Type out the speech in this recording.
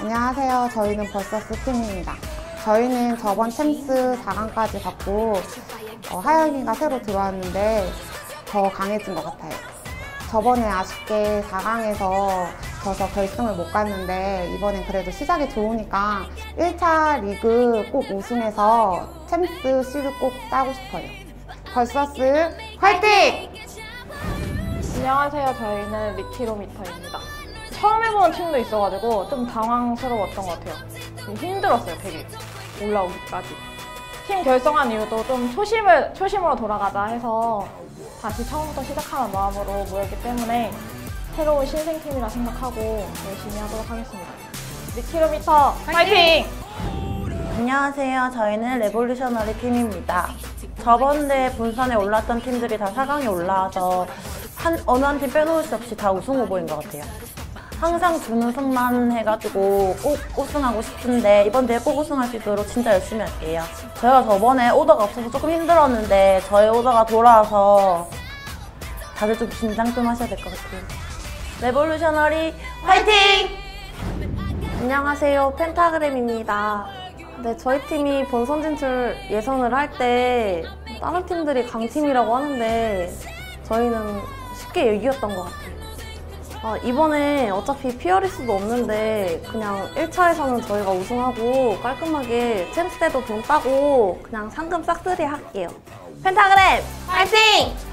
안녕하세요. 저희는 벌서스 팀입니다. 저희는 저번 챔스 4강까지 갔고 어, 하영이가 새로 들어왔는데 더 강해진 것 같아요. 저번에 아쉽게 4강에서 져서 결승을 못 갔는데 이번엔 그래도 시작이 좋으니까 1차 리그 꼭 우승해서 챔스 시드 꼭 따고 싶어요. 벌서스 화이팅! 안녕하세요. 저희는 리키로미터입니다. 처음 해보는 팀도 있어가지고 좀 당황스러웠던 것 같아요. 힘들었어요, 되게. 올라오기까지. 팀 결성한 이유도 좀 초심을, 초심으로 돌아가자 해서 다시 처음부터 시작하는 마음으로 모였기 때문에 새로운 신생팀이라 생각하고 열심히 하도록 하겠습니다. 리키로미터 파이팅! 안녕하세요. 저희는 레볼루셔너리 팀입니다. 저번에 본선에 올랐던 팀들이 다 4강에 올라와서 한, 어느 한 팀 빼놓을 수 없이 다 우승 후보인 것 같아요. 항상 준우승만 해가지고 꼭 우승하고 싶은데 이번 대회 꼭 우승할 수 있도록 진짜 열심히 할게요. 저희가 저번에 오더가 없어서 조금 힘들었는데 저희 오더가 돌아와서 다들 좀 긴장 좀 하셔야 될 것 같아요. 레볼루셔너리 화이팅! 안녕하세요. 펜타그램입니다. 네, 저희 팀이 본선 진출 예선을 할 때 다른 팀들이 강팀이라고 하는데 저희는 쉽게 이겼던 것 같아요. 아, 이번에 어차피 피어리스도 없는데 그냥 1차에서는 저희가 우승하고 깔끔하게 챔스 때도 돈 따고 그냥 상금 싹쓸이 할게요. 펜타그램 화이팅!